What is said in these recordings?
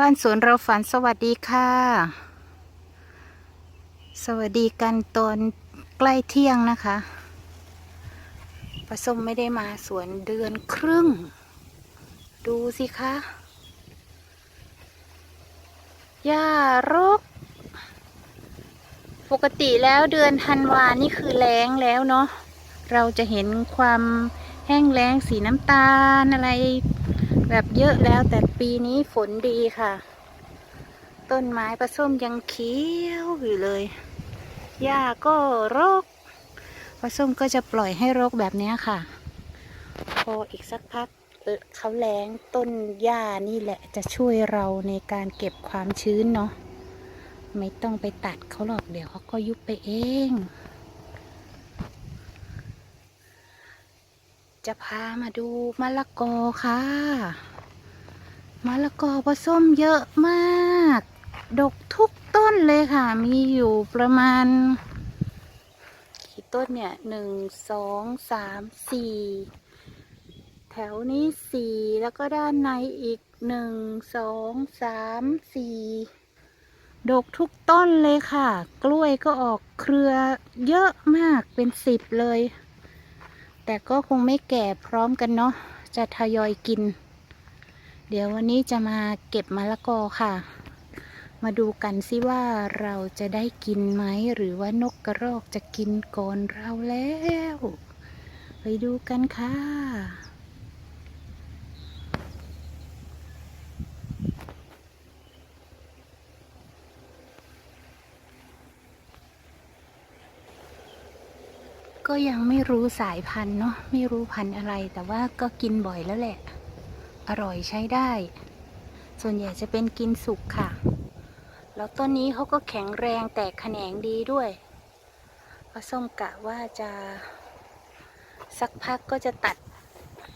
บ้านสวนเราฝันสวัสดีค่ะ สวัสดีกันตอนใกล้เที่ยงนะคะปลาส้มไม่ได้มาสวนเดือนครึ่ง ดูสิคะหญ้ารก ปกติแล้วเดือนธันวานี่คือแล้งแล้วเนาะเราจะเห็นความแห้งแล้งสีน้ำตาลอะไร แบบเยอะแล้วแต่ปีนี้ฝนดีค่ะ ต้นไม้ปลาส้มยังเขียวอยู่เลย หญ้าก็รกปลาส้มก็จะปล่อยให้รกแบบนี้ค่ะ พออีกสักพักเอ่อเขาแล้งต้นหญ้านี่แหละจะช่วยเราในการเก็บความชื้นเนาะไม่ต้องไปตัดเขาหรอกเดี๋ยวเขาก็ยุบไปเอง จะพามาดูมะละกอค่ะ มะละกอผสมเยอะมาก ดกทุกต้นเลยค่ะ มีอยู่ประมาณ กี่ต้นเนี่ยหนึ่งสองสามสี่แถวนี้สี่แล้วก็ด้านในอีกหนึ่งสองสามสี่ดกทุกต้นเลยค่ะ กล้วยก็ออกเครือเยอะมากเป็นสิบเลย แต่ก็คงไม่แก่พร้อมกันเนาะจะทยอยกิน เดี๋ยววันนี้จะมาเก็บมะละกอค่ะ มาดูกันสิว่าเราจะได้กินไหมหรือว่านกกระรอกจะกินก่อนเราแล้ว ไปดูกันค่ะ ก็ยังไม่รู้สายพันธุ์เนาะไม่รู้พันธุ์อะไร แต่ว่าก็กินบ่อยแล้วแหละ อร่อยใช้ได้ ส่วนใหญ่จะเป็นกินสุกค่ะ แล้วต้นนี้เขาก็แข็งแรงแตกแขนงดีด้วยพระส้มกะว่าจะ สักพักก็จะตัด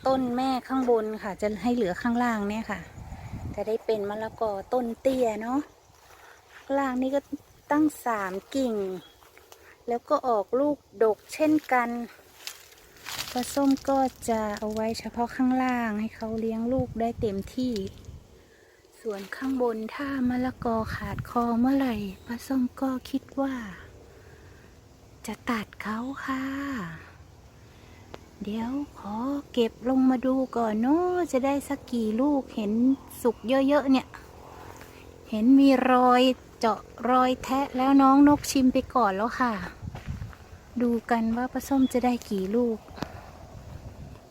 ต้นแม่ข้างบนค่ะ จะให้เหลือข้างล่างเนี่ยค่ะ จะได้เป็นมะละกอต้นเตี้ยเนาะล่างนี่ก็ตั้งสามกิ่ง แล้วก็ออกลูกดกเช่นกันปลาส้มก็จะเอาไว้เฉพาะข้างล่างให้เขาเลี้ยงลูกได้เต็มที่ ส่วนข้างบนถ้ามะละกอขาดคอเมื่อไหร่ปลาส้มก็คิดว่า จะตัดเขาค่ะ เดี๋ยวขอเก็บลงมาดูก่อนเนาะจะได้สักกี่ลูกเห็นสุกเยอะๆเนี่ย เห็นมีรอยเจาะรอยแทะแล้วน้องนกชิมไปก่อนแล้วค่ะ ดูกันว่าปลาส้มจะได้กี่ลูก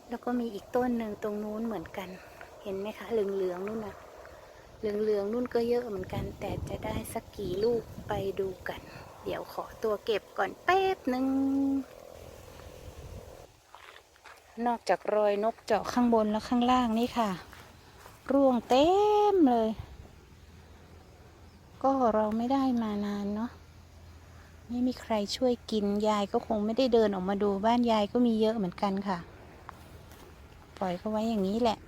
แล้วก็มีอีกต้นหนึ่งตรงนู้นเหมือนกัน เห็นไหมคะเหลืองๆนู่นนะเหลืองๆนู่นก็เยอะเหมือนกัน แต่จะได้สักกี่ลูกไปดูกัน เดี๋ยวขอตัวเก็บก่อนแป๊บหนึ่งนอกจากรอยนกเจาะข้างบนแล้วข้างล่างนี่ค่ะ ร่วงเต็มเลย ก็เราไม่ได้มานานเนาะ ไม่มีใครช่วยกินยายก็คงไม่ได้เดินออกมาดูบ้านยายก็มีเยอะเหมือนกันค่ะ ปล่อยเขาไว้อย่างนี้แหละ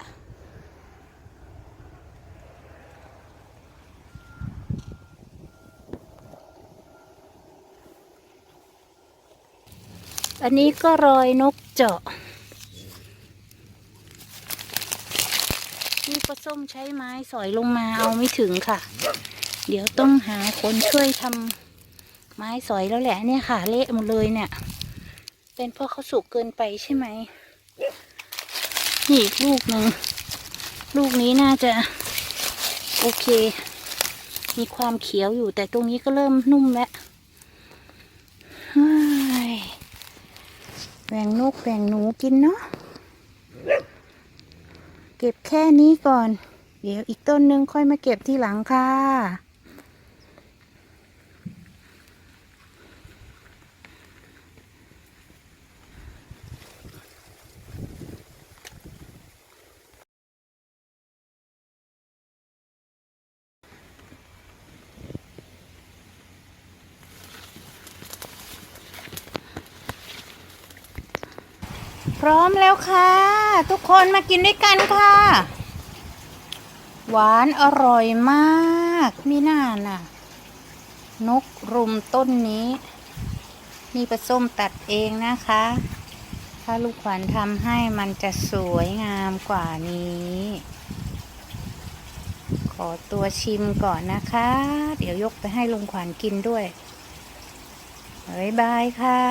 อันนี้ก็รอยนกเจาะ นี่ปลาส้มใช้ไม้สอยลงมาเอาไม่ถึงค่ะ เดี๋ยวต้องหาคนช่วยทำ ไม้สอยแล้วแหละเนี่ยค่ะ เละหมดเลยเนี่ย เป็นเพราะเขาสุกเกินไปใช่ไหมนี่อีกลูกหนึ่งลูกนี้น่าจะ โอเค มีความเขียวอยู่แต่ตรงนี้ก็เริ่มนุ่มแล้วเฮ้ยแบ่งนกแบ่งหนูกินเนาะเก็บแค่นี้ก่อน เดี๋ยวอีกต้นหนึ่งค่อยมาเก็บที่หลังค่ะ พร้อมแล้วค่ะ ทุกคนมากินด้วยกันค่ะ หวานอร่อยมากมีหน้าน่ะ นกรุมต้นนี้ นี่ปลาส้มตัดเองนะคะ ถ้าลูกขวัญทำให้มันจะสวยงามกว่านี้ขออตัวชิมก่อนนะคะ เดี๋ยวยกไปให้ลุงขวัญกินด้วยบ๊ายบายค่ะ